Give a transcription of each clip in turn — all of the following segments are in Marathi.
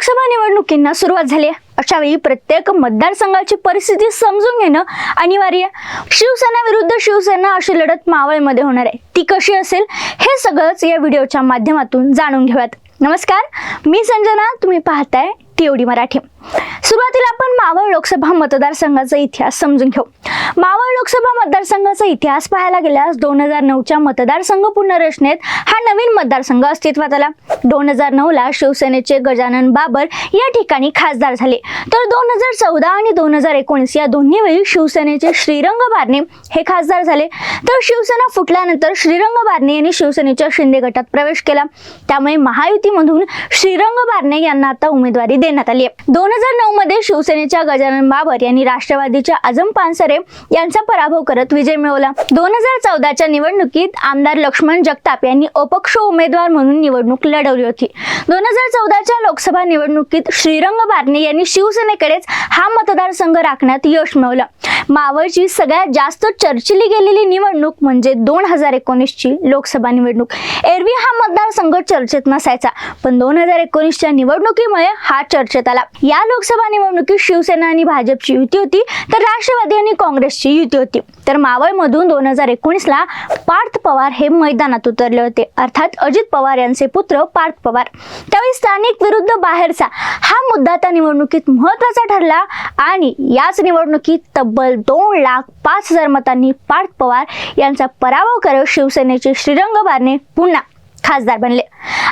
लोकसभा निवडणुकींना सुरुवात झाली आहे. अशावेळी प्रत्येक मतदारसंघाची परिस्थिती समजून घेणं अनिवार्य आहे. शिवसेना विरुद्ध शिवसेना अशी लढत मावळमध्ये होणार आहे. ती कशी असेल हे सगळंच या व्हिडिओच्या माध्यमातून जाणून घेऊयात. नमस्कार मी संजना तुम्ही पाहताय टीओडी मराठी. सुरुवातीला आपण मावळ लोकसभा मतदारसंघाचा इतिहास समजून घेऊ. मावळ लोकसभा मतदारसंघाचा इतिहास पाहायला गेल्यास दोन हजार नऊच्या मतदारसंघ पुनर्रचनेत हा नवीन मतदारसंघ अस्तित्वात आला. दोन हजार नऊला शिवसेनेचे गजानन बाबर या ठिकाणी खासदार झाले. तर दोन हजार चौदा आणि दोन हजार एकोणीस या दोन्ही वेळी शिवसेनेचे श्रीरंग बारणे हे खासदार झाले. तर शिवसेना फुटल्यानंतर श्रीरंग बारणे यांनी शिवसेनेच्या शिंदे गटात प्रवेश केला. त्यामुळे महायुतीमधून श्रीरंग बारणे यांना आता उमेदवारी देण्यात आली आहे. दोन हजार नऊ मध्ये शिवसेनेच्या गजानन बाबर यांनी राष्ट्रवादीच्या आझम पानसरे यांचा पराभव करत विजय मिळवला. दोन हजार चौदाच्या निवडणुकीत आमदार लक्ष्मण जगताप यांनी अपक्ष उमेदवार म्हणून निवडणूक लढवली होती. दोन हजार चौदाच्या लोकसभा निवडणुकीत श्रीरंग बारणे यांनी शिवसेनेकडेच हा मतदारसंघ राखण्यात यश मिळवलं. मावळची सगळ्यात जास्त चर्चिली गेलेली निवडणूक म्हणजे दोन हजार एकोणीसची लोकसभा निवडणूक. एरवी हा मतदारसंघ चर्चेत नसायचा पण दोन हजार एकोणीसच्या निवडणुकीमुळे हा चर्चेत आला. या लोकसभा निवडणुकीत शिवसेना आणि भाजपची युती होती तर राष्ट्रवादी आणि काँग्रेसची युती होती. तर मावळमधून दोन हजार एकोणीसला पार्थ पवार हे मैदानात उतरले होते. अर्थात अजित पवार यांचे पुत्र पार्थ पवार. त्यावेळी स्थानिक विरुद्ध बाहेरचा हा मुद्दा त्या निवडणुकीत महत्त्वाचा ठरला आणि याच निवडणुकीत तब्बल दोन लाख पाच हजार मतांनी पार्थ पवार यांचा पराभव करत शिवसेनेचे श्रीरंग बारणे पुन्हा खासदार बनले.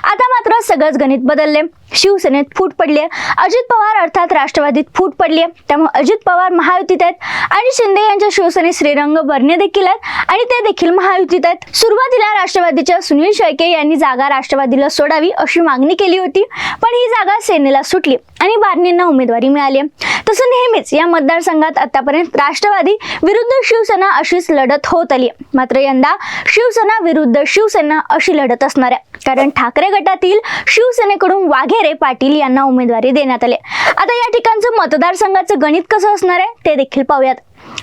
आता मात्र सगळंच गणित बदलले. शिवसेनेत फूट पडली अजित पवार अर्थात राष्ट्रवादीत फूट पडली आहे त्यामुळे अजित पवार महायुतीत आहेत. आणि शिंदे यांच्या शिवसेनेत श्रीरंग बर्णे देखील आहेत. आणि ते देखील महायुतीत आहेत. सुरुवातीला राष्ट्रवादीच्या सुनील शेळके यांनी जागा राष्ट्रवादीला सोडावी अशी मागणी केली होती. पण ही जागा सेनेला सुटली आणि बारणेंना उमेदवारी मिळाली तसं नेहमीच या मतदारसंघात आतापर्यंत राष्ट्रवादी विरुद्ध शिवसेना अशीच लढत होत आली. मात्र यंदा शिवसेना विरुद्ध शिवसेना अशी लढत असणार आहे. कारण ठाकरे गटातील शिवसेनेकडून वाघेरे पाटील यांना उमेदवारी देण्यात आली. आता या ठिकाणचं मतदारसंघाचं गणित कसं असणार आहे ते देखील पाहूयात.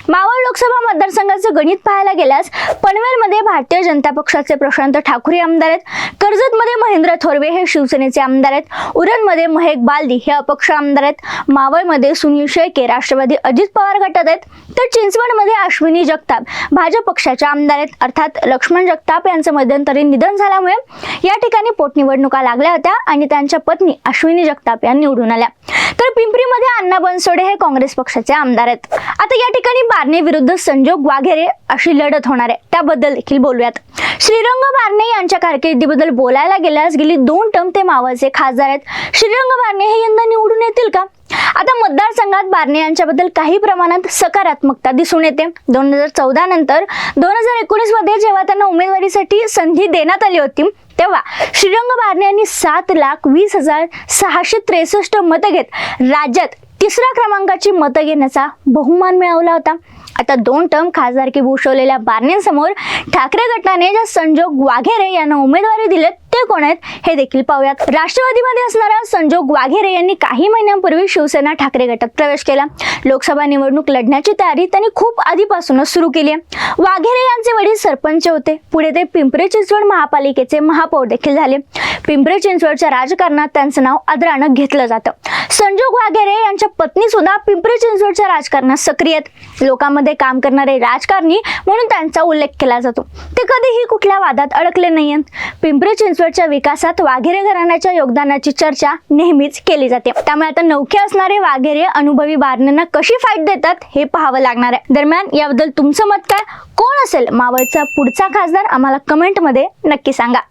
मावळ लोकसभा मतदारसंघाचं गणित पाहायला गेल्यास पनवेलमध्ये भारतीय जनता पक्षाचे प्रशांत ठाकूर हे आमदार आहेत. कर्जतमध्ये महेंद्र थोरवे हे शिवसेनेचे आमदार आहेत. उरणमध्ये महेक बालदी हे अपक्ष आमदार आहेत. मावळमध्ये सुनील शेळके राष्ट्रवादी अजित पवार गटात आहेत. तर चिंचवडमध्ये अश्विनी जगताप भाजप पक्षाच्या आमदार आहेत. अर्थात लक्ष्मण जगताप यांचं मध्यंतरी निधन झाल्यामुळे या ठिकाणी पोटनिवडणुका लागल्या होत्या आणि त्यांच्या पत्नी अश्विनी जगताप या निवडून आल्या. तर पिंपरीमध्ये अण्णा बनसोडे हे काँग्रेस पक्षाचे आमदार आहेत. आता या ठिकाणी बारणे विरुद्ध संजोग वाघेरे अशी लढत होणार आहे. त्याबद्दल देखील बोलूयात. श्रीरंग बारणे यांच्या कारकिर्दीबद्दल बोलायला गेल्यास गेली दोन टर्म ते मावळचे खासदार आहेत. श्रीरंग बारणे हे यंदा निवडून येतील का? आता मतदारसंघात बारणे यांच्याबद्दल काही प्रमाणात सकारात्मकता दिसून येते. दोन हजार चौदा नंतर दोन हजार एकोणीसमध्ये जेव्हा त्यांना उमेदवारीसाठी संधी देण्यात आली होती तेव्हा श्रीरंग बारणे यांनी सात लाख वीस हजार सहाशे त्रेसष्ट मतं घेत राज्यात तिसऱ्या क्रमांकाची मतं घेण्याचा बहुमान मिळवला होता. आता दोन टर्म खासदारकी भूषवलेल्या बारणेंसमोर ठाकरे गटाने ज्या संजोग वाघेरे यांना उमेदवारी दिले ते कोण आहेत हे देखील पाहूयात. राष्ट्रवादीमध्ये असणाऱ्या संजोग वाघेरे यांनी काही महिन्यांपूर्वी शिवसेना ठाकरे गटात प्रवेश केला. लोकसभा निवडणूक लढण्याची तयारी त्यांनी खूप आधीपासूनच सुरू केली आहे. वाघेरे यांचे वडील सरपंच होते. पुढे ते पिंपरी चिंचवड महापालिकेचे महापौर देखील झाले. पिंपरी चिंचवडच्या राजकारणात त्यांचं नाव आदरानं घेतलं जातं. संजोग वाघेरे यांच्या पत्नी सुद्धा पिंपरी चिंचवडच्या राजकारणात सक्रिय लोकांमध्ये काम करणारे राजकारणी म्हणून त्यांचा उल्लेख केला जातो. ते कधीही कुठल्या वादात अडकले नाहीयेत. पिंपरी चिंचवडच्या विकासात वाघेरे घराण्याच्या योगदानाची चर्चा नेहमीच केली जाते. त्यामुळे आता नौखे असणारे वाघेरे अनुभवी बारणेंना कशी फाईट देतात हे पाहावं लागणार आहे. दरम्यान याबद्दल तुमचं मत काय? कोण असेल? मावळचा पुढचा खासदार आम्हाला कमेंटमध्ये नक्की सांगा.